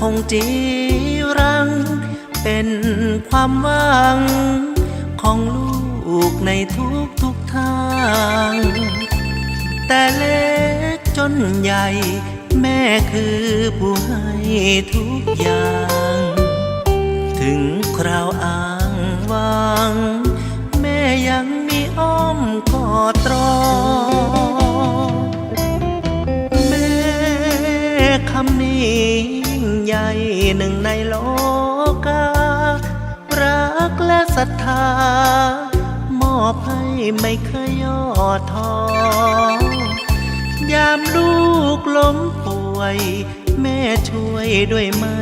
คงจีรัง เป็นความหวัง ของลูกในทุกทุกๆทาง แต่เล็กจนใหญ่ แม่คือผู้ให้ทุกอย่าง ถึงคราวอ้างวางแม่ยังมีอ้อมกอดรอแม่คำนี้ หญ่หนึ่งในโลกา รักและศรัทธา มอบให้ไม่เคยย่อท้อยามลูกล้มป่วย แม่ช่วยด้วยไม่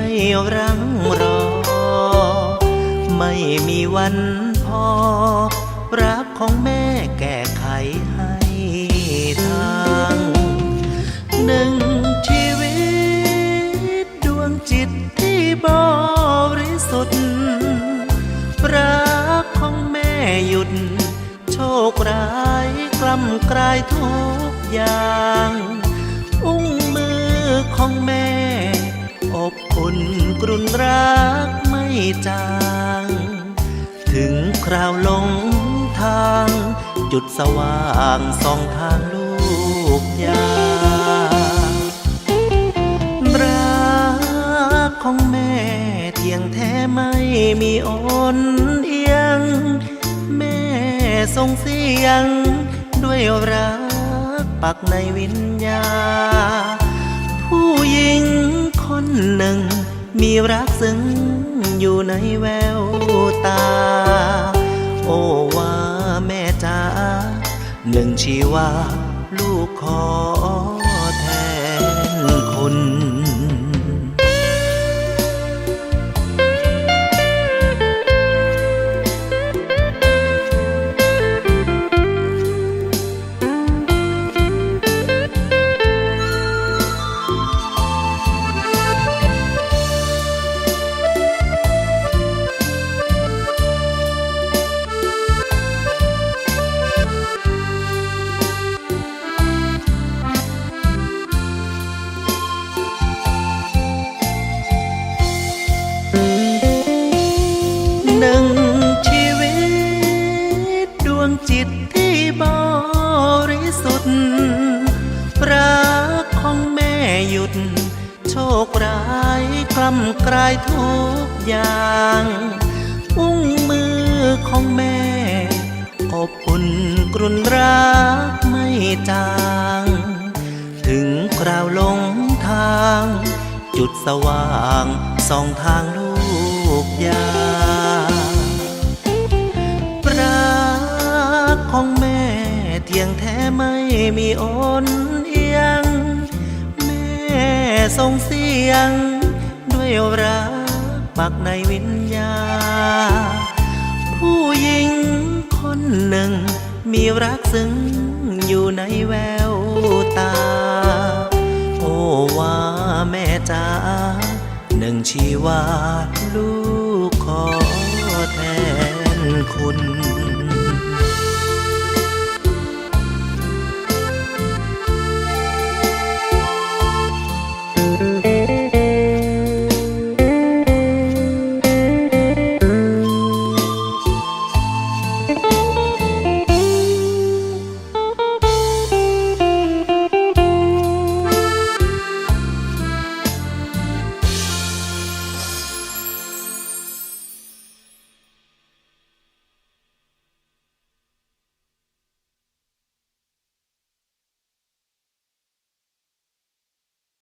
รังรอ ไม่มีวันพอ รักของแม่แก้ไข โชคร้ายกล้ำกลายทุกอย่าง อุ้งมือของแม่ อบอุ่นกรุนรักไม่จาง ถึงคราวลงทาง จุดสว่างสองทางลูกยารักของแม่เที่ยงแท้ไม่มีโอนเอียง ทรงเสียง ด้วยรักปักในวิญญา ผู้หญิงคนหนึ่ง มีรักซึ้งอยู่ในแววตา โอ้ว่าแม่จ๋าหนึ่งชีวาลูกขอแทนคุณ ด โชคร้ายกล้ำกลายทุกอย่าง อุ้งมือของแม่ อบอุ่นกรุนรักไม่จาง ถึงคราวลงทาง จุดสว่างส่องทางลูกยารักของแม่เที่ยงแท้ไม่มีโอน ทรงเสียง ด้วยรักปักในวิญญา ผู้หญิงคนหนึ่ง มีรักซึ้งอยู่ในแววตา โอ้ว่าแม่จ๋าหนึ่งชีวาลูกขอแทนคุณ